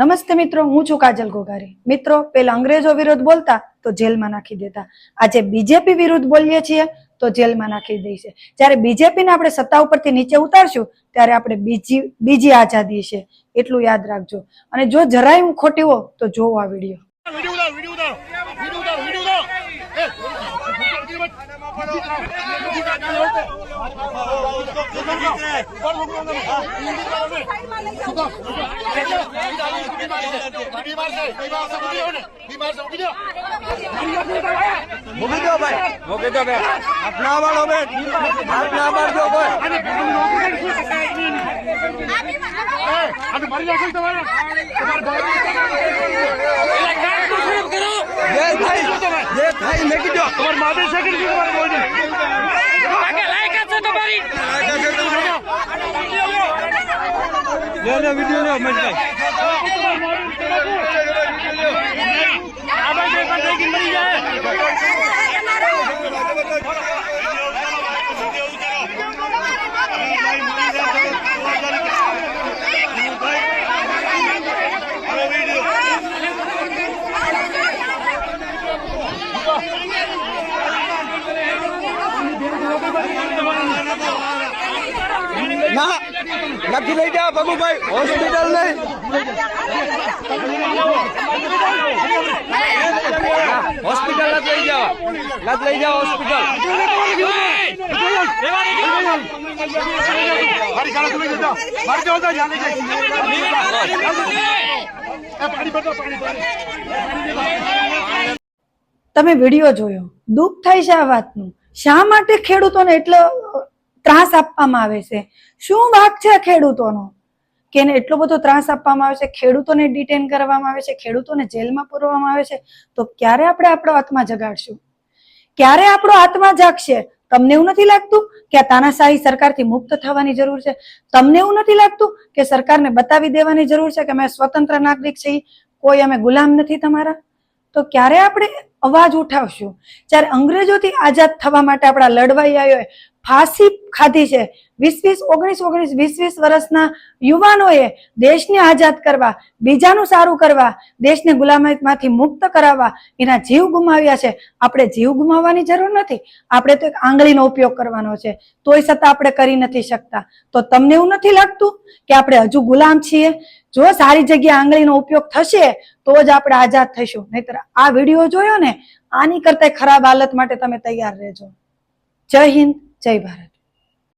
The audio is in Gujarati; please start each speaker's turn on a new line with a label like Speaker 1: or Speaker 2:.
Speaker 1: નમસ્તે મિત્રો, હું છું કાજલ ગોગારી મિત્રો પેલા અંગ્રેજો વિરુદ્ધ બોલતા તો જેલમાં નાખી દેતા. આજે બીજેપી વિરુદ્ધ બોલીએ છીએ તો જેલમાં નાખી દઈશે જ્યારે બીજેપીને આપણે સત્તા ઉપરથી નીચે ઉતારશું, ત્યારે આપણે બીજી બીજી આઝાદી છે. એટલું યાદ રાખજો. અને જો જરાય હું ખોટી હો તો જોવો આ વીડિયો
Speaker 2: વીડિયો ઉતારો વીડિયો ઉતારો વીડિયો ઉતારો વીડિયો ઉતારો એ
Speaker 3: મૂકી દો ભાઈ મૂકી દો ભાઈ હાથ ના વાળો બેન હાથ ના વાળજો કોઈ
Speaker 2: મારી નાખો તમારે
Speaker 3: જે થાય મેકી દો
Speaker 2: તમારે માધે સેકન્ડ તમારે. બોલજો
Speaker 3: લે લે વિડિયો લે મજભાઈ
Speaker 2: આ ભાઈ બે કર દે મરી જાય.
Speaker 3: ના નથી લઈ જા ભગુભાઈ. હોસ્પિટલ નહીં. હોસ્પિટલ નથી લઈ જાવ નથી લઈ
Speaker 2: જાવ હોસ્પિટલ
Speaker 1: તમે વીડિયો જોયો. દુઃખ થાય છે આ વાતનું. શા માટે ખેડૂતોને એટલો ત્રાસ આપવામાં આવે છે. શું વાક છે ખેડૂતોનો? કે એને એટલો બધો ત્રાસ આપવામાં આવે છે? ખેડૂતોને ડિટેન કરવામાં આવે છે? ખેડૂતોને જેલમાં પૂરવામાં આવે છે? તો ક્યારે આપણે આપણો આત્મા જગાડશું? ક્યારે આપણો આત્મા જાગશે? તમને એવું નથી લાગતું કે આ તાનાશાહી સરકારથી મુક્ત થવાની જરૂર છે? તમને એવું નથી લાગતું કે સરકારને બતાવી દેવાની જરૂર છે કે અમે સ્વતંત્ર નાગરિક છીએ? કોઈ અમે ગુલામ નથી તમારા? તો ક્યારે આપણે અવાજ ઉઠાવશું? જ્યારે અંગ્રેજોથી આઝાદ થવા માટે આપણા લડવાઈ લડવાઈઓએ ફાંસી ખાધી છે વીસ વીસ ઓગણીસ ઓગણીસ વીસ વીસ વર્ષના યુવાનોએ દેશને આઝાદ કરવા, બીજાનું સારું કરવા, દેશને ગુલામીમાંથી મુક્ત કરાવવા, એના જીવ ગુમાવ્યા છે. આપણે જીવ ગુમાવવાની જરૂર નથી. આપણે તો એક આંગળીનો ઉપયોગ કરવાનો છે. તોય છતાં આપણે કરી નથી શકતા. તો તમને એવું નથી લાગતું કે આપણે હજુ ગુલામ છીએ? જો સારી જગ્યાએ આંગળીનો ઉપયોગ થશે, તો જ આપણે આઝાદ થઈશું. નહીતર આ વીડિયો જોયો ને, આની કરતા ખરાબ હાલત માટે તમે તૈયાર રહેજો. જય હિન્દ, જય ભારત.